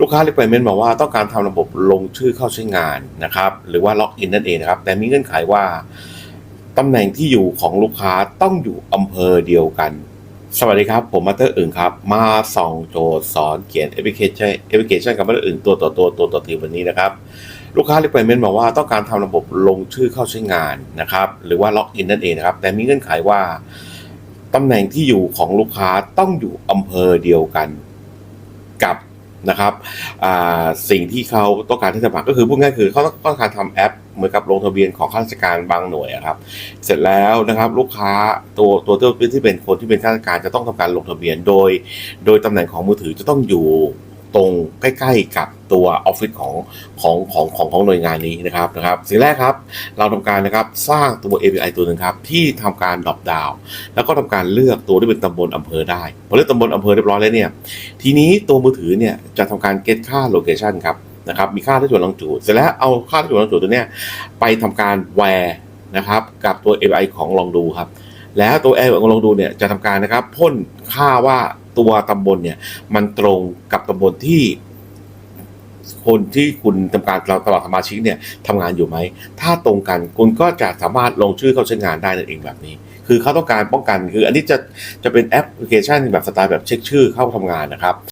ลูกค้า requirement บอกว่าต้องการทำระบบลงชื่อเข้าใช้งานนะครับ หรือว่าล็อกอินนั่นเองนะครับ แต่มีเงื่อนไขว่าตำแหน่งที่อยู่ของลูกค้าต้องอยู่อำเภอเดียวกัน สวัสดีครับ ผมมาเตอร์อึ่งครับ มาส่องโจทย์สอนเขียนแอปพลิเคชันแอปพลิเคชันกับมาเตอร์อึ่งตัวต่อตัวตัวต่อทีวันนี้นะครับ ลูกค้า requirement บอกว่าต้องการทำระบบลงชื่อเข้าใช้งานนะครับ หรือว่าล็อกอินนั่นเองนะครับ แต่มีเงื่อนไขว่าตำแหน่งที่อยู่ของลูกค้าต้องอยู่อำเภอเดียวกัน กับ นะครับสิ่งที่เขาต้องการที่จะสมัครก็คือพูดง่ายๆคือเขาต้องการทำแอปเหมือนกับลงทะเบียนของข้าราชการบางหน่วยครับ เสร็จแล้วนะครับลูกค้าตัวตัวที่เป็นคนที่เป็นข้าราชการจะต้องทำการลงทะเบียนโดย โดยตำแหน่งของมือถือจะต้องอยู่ตรงใกล้ ๆ กับ ตัวออฟฟิศของของของของของหน่วยงานนี้นะครับนะครับสิ่งแรกครับ เราทำการนะครับสร้างตัว API ตัวหนึ่งครับที่ทำการดรอปดาวแล้วก็ทำการเลือกตัวที่เป็นตำบลอำเภอได้พอเลือกตำบลอำเภอเรียบร้อยแล้วเนี่ยทีนี้ตัวมือถือเนี่ยจะทำการ get ค่า location ครับนะครับมีค่าที่จุดลงจุดเสร็จแล้วเอาค่าที่จุดลงจุดตัวเนี้ยไปทำการแวร์นะครับกับตัว API ของลองดูครับแล้วตัว API ของลองดูเนี่ยจะทำการนะครับพ่นค่าว่าตัวตำบลเนี่ยมันตรงกับตำบลที่ คนที่คุณทำการตลอดสมาชิกเนี่ยทำงานอยู่ไหม ถ้าตรงกันคุณก็จะสามารถลงชื่อเข้าใช้งานได้นั่นเองแบบนี้ คือเขาต้องการป้องกันคืออันนี้จะจะเป็นแอปพลิเคชันแบบสไตล์แบบเช็คชื่อเข้าทำงานนะครับ